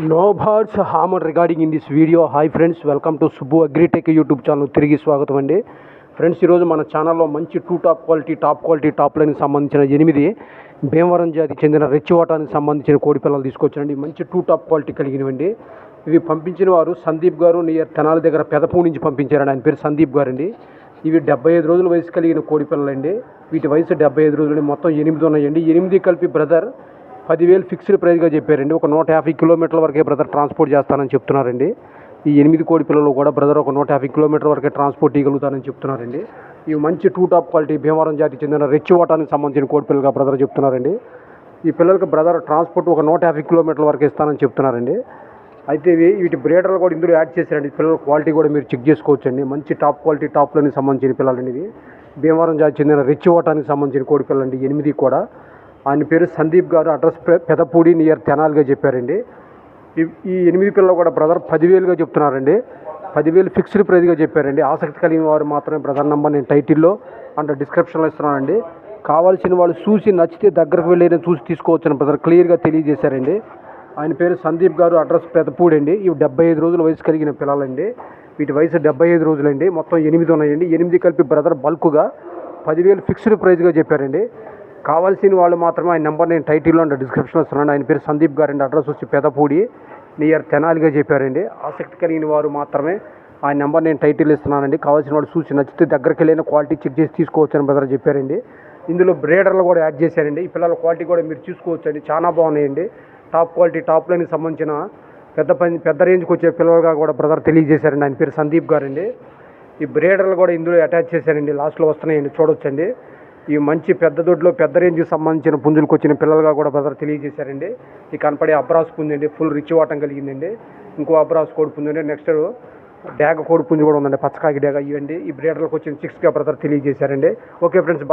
No birds hammer regarding in this video hi friends welcome to Subbu Agritech YouTube channel తిరిగి స్వాగతం అండి. Friends ఈరోజు మన ఛానల్లో మంచి to top quality top quality top లైన్కి సంబంధించిన ఎనిమిది భీమవరం జాతికి చెందిన రెచ్చివాటానికి సంబంధించిన కోడి పిల్లలు తీసుకొచ్చానండి. మంచి టూ టాప్ క్వాలిటీ కలిగినవండి. ఇవి పంపించిన వారు సందీప్ గారు నియర్ తెనాలి దగ్గర పెదపూ నుంచి పంపించారండి. ఆయన పేరు సందీప్ గారు అండి ఇవి డెబ్బై ఐదు రోజుల వయసు కలిగిన కోడి పిల్లలండి. వీటి వయసు డెబ్బై ఐదు రోజులు మొత్తం ఎనిమిది ఉన్నాయండి. ఎనిమిది కలిపి బ్రదర్ పదివేలు ఫిక్స్డ్ ప్రైస్గా చెప్పారండి. ఒక నూట యాభై కిలోమీటర్ల వరకే బ్రదర్ ట్రాన్స్పోర్ట్ చేస్తానని చెప్తున్నారండి. ఈ ఎనిమిది కోడి పిల్లలు కూడా బ్రదర్ ఒక నూట యాభై కిలోమీటర్ వరకే ట్రాన్స్పోర్ట్ ఇవ్వగలుగుతానని చెప్తున్నారండి. ఇవి మంచి టూ టాప్ క్వాలిటీ భీమవరం జాతికి చెందిన రెచ్చి ఓటానికి సంబంధించిన కోడి పిల్లలుగా బ్రదర్ చెప్తున్నారండి. ఈ పిల్లలకి బ్రదర్ ట్రాన్స్పోర్ట్ ఒక నూట యాభై కిలోమీటర్ల వరకు ఇస్తానని చెప్తున్నారండి. అయితే ఇవి వీటి బ్రేడర్లు కూడా ఇందులో యాడ్ చేశారండి. పిల్లల క్వాలిటీ కూడా మీరు చెక్ చేసుకోవచ్చండి. మంచి టాప్ క్వాలిటీ టాప్లోని సంబంధించిన పిల్లలండి ఇవి. భీమవరం జాతికి చెందిన రెచ్చి ఓటానికి సంబంధించిన కోడి పిల్లలండి. ఎనిమిది కూడా. ఆయన పేరు సందీప్ గారు అడ్రస్ పెదపూడి నియర్ తెనాలిగా చెప్పారండి. ఈ- ఈ ఎనిమిది పిల్లలు కూడా బ్రదర్ పదివేలుగా చెప్తున్నారండి. పదివేలు ఫిక్స్డ్ ప్రైజ్గా చెప్పారండి. ఆసక్తి కలిగిన వారు మాత్రమే బ్రదర్ నెంబర్ నేను టైటిల్లో అండ్ డిస్క్రిప్షన్లో ఇస్తున్నానండి. కావాల్సిన వాళ్ళు చూసి నచ్చితే దగ్గరకు వెళ్ళి చూసి తీసుకోవచ్చని బ్రదర్ క్లియర్గా తెలియజేశారండి. ఆయన పేరు సందీప్ గారు అడ్రస్ పెదపూడి అండి. ఇవి డెబ్బై ఐదు రోజుల వయసు కలిగిన పిల్లలండి. వీటి వయసు డెబ్బై ఐదు రోజులండి. మొత్తం ఎనిమిది ఉన్నాయండి. ఎనిమిది కలిపి బ్రదర్ బల్క్గా పదివేలు ఫిక్స్డ్ ప్రైజ్గా చెప్పారండి. కావాల్సిన వాళ్ళు మాత్రమే ఆయన నెంబర్ నేను టైటిల్లో అండ్ డిస్క్రిప్షన్లో ఇస్తున్నాను. ఆయన పేరు సందీప్ గారు అండి. అడ్రస్ వచ్చి పెదపూడి నియర్ తెనాలిగా చెప్పారండి. ఆసక్తి కలిగిన వారు మాత్రమే ఆ నెంబర్ నేను టైటిల్ ఇస్తున్నానండి. కావాల్సిన వాళ్ళు చూసి నచ్చితే దగ్గరికి వెళ్ళిన క్వాలిటీ చెక్ చేసి తీసుకోవచ్చని బ్రదర్ చెప్పారండి. ఇందులో బ్రేడర్లు కూడా యాడ్ చేశారండి. ఈ పిల్లల క్వాలిటీ కూడా మీరు చూసుకోవచ్చండి. చాలా బాగున్నాయండి. టాప్ క్వాలిటీ టాప్ లైన్కి సంబంధించిన పెద్ద పని పెద్ద రేంజ్కి వచ్చే పిల్లలుగా కూడా బ్రదర్ తెలియజేశారండి. ఆయన పేరు సందీప్ గారండి. ఈ బ్రేడర్లు కూడా ఇందులో అటాచ్ చేశారండి. లాస్ట్లో వస్తున్నాయండి. చూడొచ్చండి. ఈ మంచి పెద్ద దొడ్లో పెద్ద రేంజ్కి సంబంధించిన పుంజులకు వచ్చిన పిల్లలుగా కూడా బ్రదర్ తెలియజేశారండి. ఈ కనపడే అబ్రాస్ పుంజు అండి ఫుల్ రిచ్ వాటం కలిగిందండి. ఇంకో అబ్రాస్ కోడి పుంజు అండి నెక్స్ట్ డేగ కోడి పుంజు కూడా ఉందండి పచ్చకాకి డేగ ఇవ్వండి. ఈ బ్రీడర్లకు వచ్చిన సిక్స్గా బ్రదర్ తెలియజేశారండి. Okay friends